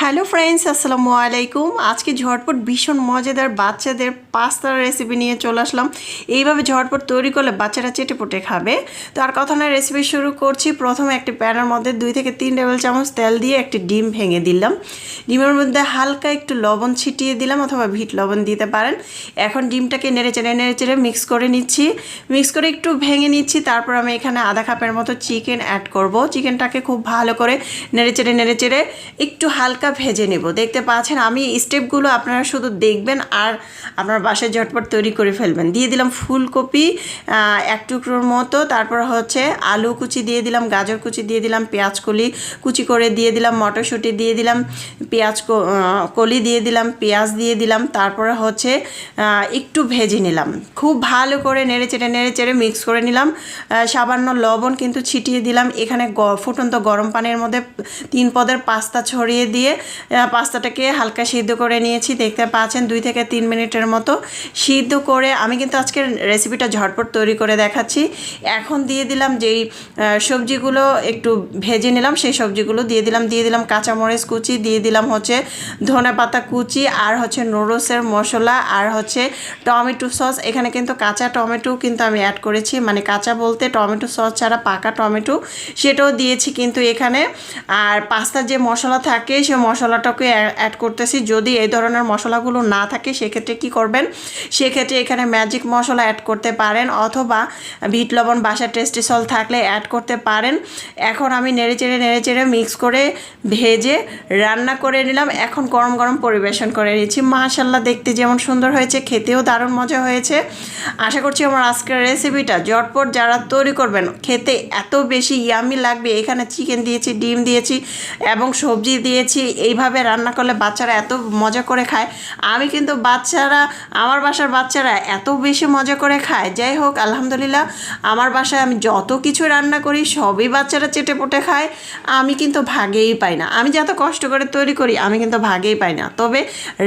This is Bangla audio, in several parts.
হ্যালো ফ্রেন্ডস আসসালামু আলাইকুম আজকে ঝটপট ভীষণ মজাদার বাচ্চাদের পাস্তার রেসিপি নিয়ে চলে আসলাম। এইভাবে ঝটপট তৈরি করলে বাচ্চারা চেটে পুটে খাবে। তো আর কথা না রেসিপি শুরু করছি। প্রথমে একটি প্যানের মধ্যে দুই থেকে তিন টেবিল চামচ তেল দিয়ে একটি ডিম ভেঙে দিলাম। ডিমের মধ্যে হালকা একটু লবণ ছিটিয়ে দিলাম অথবা ভিট লবণ দিতে পারেন। এখন ডিমটাকে নেড়ে চেড়ে নেড়ে চেড়ে মিক্স করে নিচ্ছি। মিক্স করে একটু ভেঙে নিচ্ছি। তারপর আমি এখানে আধা কাপের মতো চিকেন অ্যাড করব। চিকেনটাকে খুব ভালো করে নেড়ে চেড়ে নেড়ে চেড়ে একটু হালকা ভেজে নেব। দেখতে পাচ্ছেন, আমি স্টেপগুলো আপনারা শুধু দেখবেন আর আপনার বাসায় ঝটপট তৈরি করে ফেলবেন। দিয়ে দিলাম ফুলকপি এক টুকরোর মতো, তারপর হচ্ছে আলু কুচি দিয়ে দিলাম, গাজর কুচি দিয়ে দিলাম, পেঁয়াজ কলি কুচি করে দিয়ে দিলাম, মটরশুঁটি দিয়ে দিলাম, পেঁয়াজ কলি দিয়ে দিলাম, পেঁয়াজ দিয়ে দিলাম, তারপরে হচ্ছে একটু ভেজে নিলাম। খুব ভালো করে নেড়ে চেড়ে নেড়ে চেড়ে মিক্স করে নিলাম। সামান্য লবণ কিন্তু ছিটিয়ে দিলাম। এখানে ফুটন্ত গরম পানির মধ্যে তিন পদের পাস্তা ছড়িয়ে দিয়ে পাস্তাটাকে হালকা সিদ্ধ করে নিয়েছি। দেখতে পাচ্ছেন, দুই থেকে তিন মিনিটের মতো সিদ্ধ করে আমি কিন্তু আজকের রেসিপিটা ঝটপট তৈরি করে দেখাচ্ছি। এখন দিয়ে দিলাম যেই সবজিগুলো একটু ভেজে নিলাম, সেই সবজিগুলো দিয়ে দিলাম। দিয়ে দিলাম কাঁচামরিচ কুচি, দিয়ে দিলাম হচ্ছে ধনে পাতা কুচি, আর হচ্ছে নুডলসের মশলা, আর হচ্ছে টমেটো সস। এখানে কিন্তু কাঁচা টমেটো কিন্তু আমি অ্যাড করেছি। মানে কাঁচা বলতে টমেটো সস ছাড়া পাকা টমেটো, সেটাও দিয়েছি কিন্তু এখানে। আর পাস্তার যে মশলা থাকে সেই মশলাটাকে অ্যাড করতেছি। যদি এই ধরনের মশলাগুলো না থাকে, সেক্ষেত্রে কি করবেন? সেক্ষেত্রে এখানে ম্যাজিক মশলা অ্যাড করতে পারেন অথবা বিট লবণ, বাসার টেস্টি সল থাকলে অ্যাড করতে পারেন। এখন আমি নেড়ে চেড়ে নেড়ে চেড়ে মিক্স করে ভেজে রান্না করে নিলাম। এখন গরম গরম পরিবেশন করে নিয়েছি মাশাল্লাহ দেখতে যেমন সুন্দর হয়েছে, খেতেও দারুণ মজা হয়েছে। আশা করছি আমার আজকের রেসিপিটা জটপট যারা তৈরি করবেন, খেতে এত বেশি ইয়ামি লাগবে। এখানে চিকেন দিয়েছি, ডিম দিয়েছি এবং সবজি দিয়েছি। এইভাবে রান্না করলে বাচ্চারা এত মজা করে খায়। আমি কিন্তু বাচ্চারা, আমার বাসার বাচ্চারা এত বেশি মজা করে খায়। যাই হোক, আলহামদুলিল্লাহ, আমার বাসায় আমি যত কিছু রান্না করি, সবই বাচ্চারা চেটে পুটে খায়। আমি কিন্তু ভাগেই পাই না। আমি যত কষ্ট করে তৈরি করি, আমি কিন্তু ভাগেই পাই না। তবে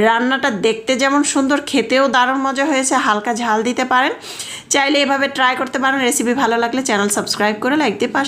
রান্নাটা দেখতে যেমন সুন্দর, খেতেও দারুণ মজা হয়েছে। হালকা ঝাল দিতে পারেন। চাইলে এভাবে ট্রাই করতে পারেন। রেসিপি ভালো লাগলে চ্যানেল সাবস্ক্রাইব করে লাইক দিয়ে